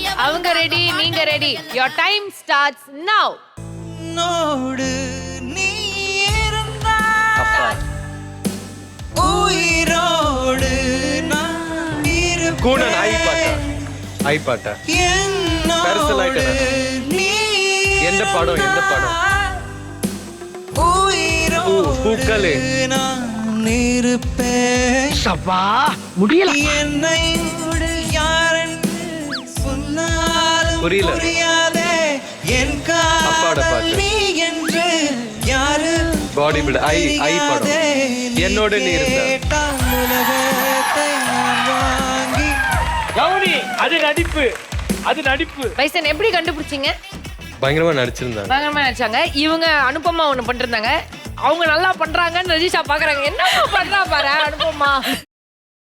Ready your time starts now உன்னோடு நீ இருந்தால் உயிரோடு நான். கூனன் ஐ பாட்டா ஐ பாட்டா என்னோடு பெருசலாயிட்டேனா? நீ எந்த படம், எந்த படம்? உயிரோடு பூ- பூக்களே. நான் இருப்பேன் சப்பா முடியல என்னை புரியல. புரியாதே என் காதல். நீ என்று யாரு Body build. ஐ- ஐ படம். என்னோடு நீ இருந்தா. கவுனி அது நடிப்பு அது நடிப்பு பைசன் எப்படி கண்டுபிடிச்சீங்க பயங்கரமா நடிச்சிருந்தாங்க பயங்கரமா நினைச்சாங்க இவங்க அனுப்பமா ஒண்ணு பண்ணிருந்தாங்க அவங்க நல்லா பண்றாங்கன்னு ரஜிஷா பாக்குறாங்க என்ன பண்றா பாரு அனுப்பமா